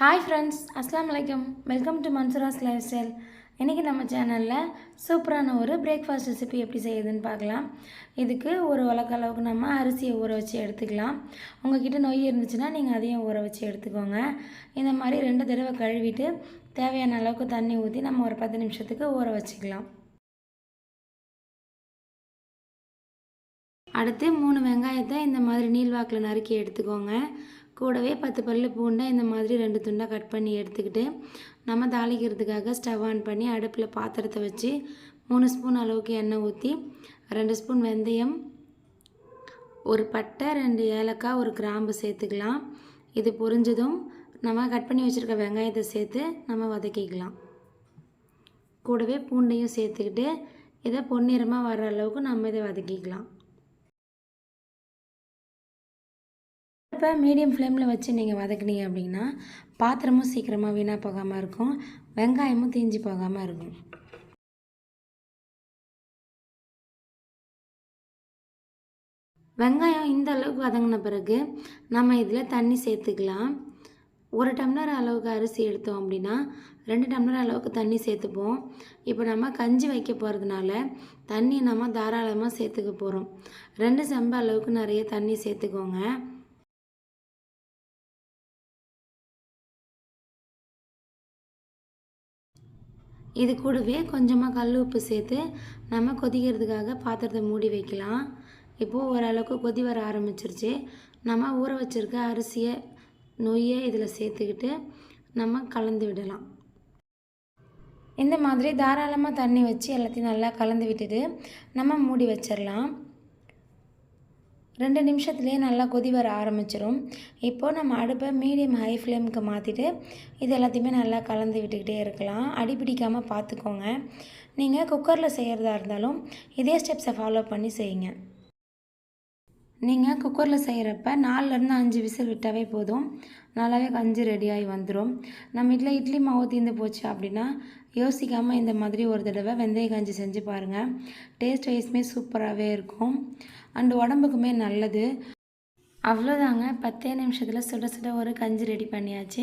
Hi friends அஸ்லாம் வலைக்கம் welcome to Mansoora's life style இன்றைக்கி நம்ம சேனலில் சூப்பரான ஒரு பிரேக்ஃபாஸ்ட் ரெசிபி எப்படி செய்யுதுன்னு பார்க்கலாம். இதுக்கு ஒரு உலக அளவுக்கு நம்ம அரிசியை ஊற வச்சு எடுத்துக்கலாம். உங்ககிட்ட நொய் இருந்துச்சுன்னா நீங்கள் அதையும் ஊற வச்சு எடுத்துக்கோங்க. இந்த மாதிரி ரெண்டு தடவை கழுவிட்டு தேவையான அளவுக்கு தண்ணி ஊற்றி நம்ம ஒரு பத்து நிமிஷத்துக்கு ஊற வச்சுக்கலாம். அடுத்து மூணு வெங்காயத்தை இந்த மாதிரி நீள்வாக்கில் நறுக்கி எடுத்துக்கோங்க. கூடவே பத்து பல்லு பூண்டை இந்த மாதிரி ரெண்டு துண்டாக கட் பண்ணி எடுத்துக்கிட்டு நம்ம தாளிக்கிறதுக்காக ஸ்டவ் ஆன் பண்ணி அடுப்பில் பாத்திரத்தை வச்சு மூணு ஸ்பூன் அளவுக்கு எண்ணெய் ஊற்றி ரெண்டு ஸ்பூன் வெந்தயம் ஒரு பட்டை ரெண்டு ஏலக்காய் ஒரு கிராம்பு சேர்த்துக்கலாம். இது பொரிஞ்சதும் நம்ம கட் பண்ணி வச்சுருக்க வெங்காயத்தை சேர்த்து நம்ம வதக்கிக்கலாம். கூடவே பூண்டையும் சேர்த்துக்கிட்டு இதை பொன்னிறமாக வர அளவுக்கு நம்ம இதை வதக்கிக்கலாம். இப்போ மீடியம் ஃப்ளேமில் வச்சு நீங்கள் வதக்குனீங்க அப்படின்னா பாத்திரமும் சீக்கிரமாக வீணாக போகாமல் இருக்கும். வெங்காயமும் தீஞ்சு போகாமல் இருக்கும். வெங்காயம் இந்த அளவுக்கு வதங்கின பிறகு நம்ம இதில் தண்ணி சேர்த்துக்கலாம். ஒரு டம்ளர் அளவுக்கு அரிசி எடுத்தோம் அப்படின்னா ரெண்டு டம்ளர் அளவுக்கு தண்ணி சேர்த்துப்போம். இப்போ நம்ம கஞ்சி வைக்க போகிறதுனால தண்ணி நம்ம தாராளமாக சேர்த்துக்க போகிறோம் ரெண்டு செம்பு அளவுக்கு நிறைய தண்ணி சேர்த்துக்கோங்க. இது கூடவே கொஞ்சமாக கல் உப்பு சேர்த்து நம்ம கொதிக்கிறதுக்காக பாத்திரத்தை மூடி வைக்கலாம். இப்போது ஓரளவுக்கு கொதி வர ஆரம்பிச்சிருச்சு. நம்ம ஊற வச்சுருக்க அரிசியை நொய்யை இதில் சேர்த்துக்கிட்டு நம்ம கலந்து விடலாம். இந்த மாதிரி தாராளமாக தண்ணி வச்சு எல்லாத்தையும் நல்லா கலந்து விட்டுட்டு நம்ம மூடி வச்சிடலாம் ரெண்டு நிமிஷத்துலேயே நல்லா கொதி வர ஆரம்பிச்சிடும் இப்போது நம்ம அடுப்பை மீடியம் ஹை ஃப்ளேமுக்கு மாற்றிட்டு இது எல்லாத்தையுமே நல்லா கலந்து விட்டுக்கிட்டே இருக்கலாம். அடி பிடிக்காமல் பார்த்துக்கோங்க நீங்கள் குக்கரில் செய்கிறதா இருந்தாலும் இதே ஸ்டெப்ஸை ஃபாலோ பண்ணி செய்யுங்க. நீங்கள் குக்கரில் செய்கிறப்ப நாலுலேருந்து அஞ்சு விசில் விட்டாவே போதும். நல்லாவே கஞ்சி ரெடியாகி வந்துடும் நம்ம வீட்டில் இட்லி மாவு தீர்ந்து போச்சு அப்படின்னா யோசிக்காமல் இந்த மாதிரி ஒரு தடவை வெந்தய கஞ்சி செஞ்சு பாருங்கள் டேஸ்ட் வைஸ்மே சூப்பராகவே இருக்கும். அண்டு உடம்புக்குமே நல்லது. அவ்வளோதாங்க பத்தே நிமிஷத்தில் சுட சுட ஒரு கஞ்சி ரெடி பண்ணியாச்சு.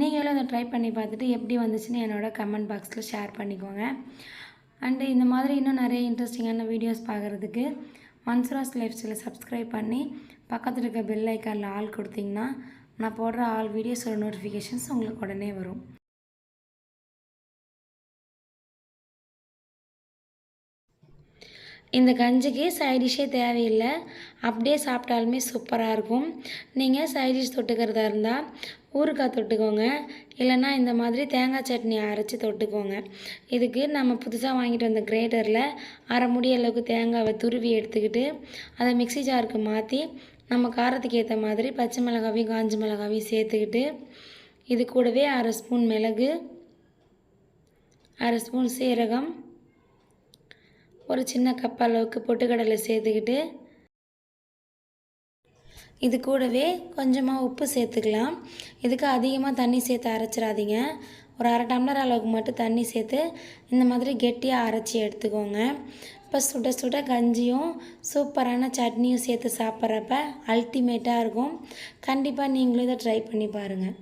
நீங்களும் அதை ட்ரை பண்ணி பார்த்துட்டு எப்படி வந்துச்சுன்னு என்னோட கமெண்ட் பாக்ஸில் ஷேர் பண்ணிக்கோங்க. அண்டு இந்த மாதிரி இன்னும் நிறைய இன்ட்ரெஸ்டிங்கான வீடியோஸ் பார்க்குறதுக்கு மன்சுராஸ் லைஃப் ஸ்டைலை சப்ஸ்கிரைப் பண்ணி பக்கத்தில் இருக்க பெல் ஐக்கானில் ஆள் கொடுத்தீங்கன்னா நான் போடுற ஆல் வீடியோஸோட நோட்டிஃபிகேஷன்ஸ் உங்களுக்கு உடனே வரும். இந்த கஞ்சிக்கு சைடிஷ்ஷே தேவையில்லை. அப்படியே சாப்பிட்டாலுமே சூப்பராக இருக்கும். நீங்கள் சைடிஷ் தொட்டுக்கிறதா இருந்தால் ஊறுகாய் தொட்டுக்கோங்க. இல்லைன்னா இந்த மாதிரி தேங்காய் சட்னி அரைச்சி தொட்டுக்கோங்க. இதுக்கு நம்ம புதுசாக வாங்கிட்டு வந்த கிரேட்டரில் அரை முடி அளவுக்கு தேங்காவை துருவி எடுத்துக்கிட்டு அதை மிக்சி ஜாருக்கு மாற்றி நம்ம காரத்துக்கு ஏற்ற மாதிரி பச்சை மிளகாவையும் காஞ்சி மிளகாவையும் சேர்த்துக்கிட்டு இது கூடவே அரை ஸ்பூன் மிளகு அரை ஸ்பூன் சீரகம் ஒரு சின்ன கப் அளவுக்கு பொட்டுக்கடலை சேர்த்துக்கிட்டு இது கூடவே கொஞ்சமாக உப்பு சேர்த்துக்கலாம். இதுக்கு அதிகமாக தண்ணி சேர்த்து அரைச்சிடாதீங்க. ஒரு அரை டம்ளர் அளவுக்கு மட்டும் தண்ணி சேர்த்து இந்த மாதிரி கெட்டியாக அரைச்சி எடுத்துக்கோங்க. இப்போ சுட சுட கஞ்சியும் சூப்பரான சட்னியும் சேர்த்து சாப்பிட்றப்ப அல்டிமேட்டாக இருக்கும். கண்டிப்பாக நீங்களும் இதை ட்ரை பண்ணி பாருங்கள்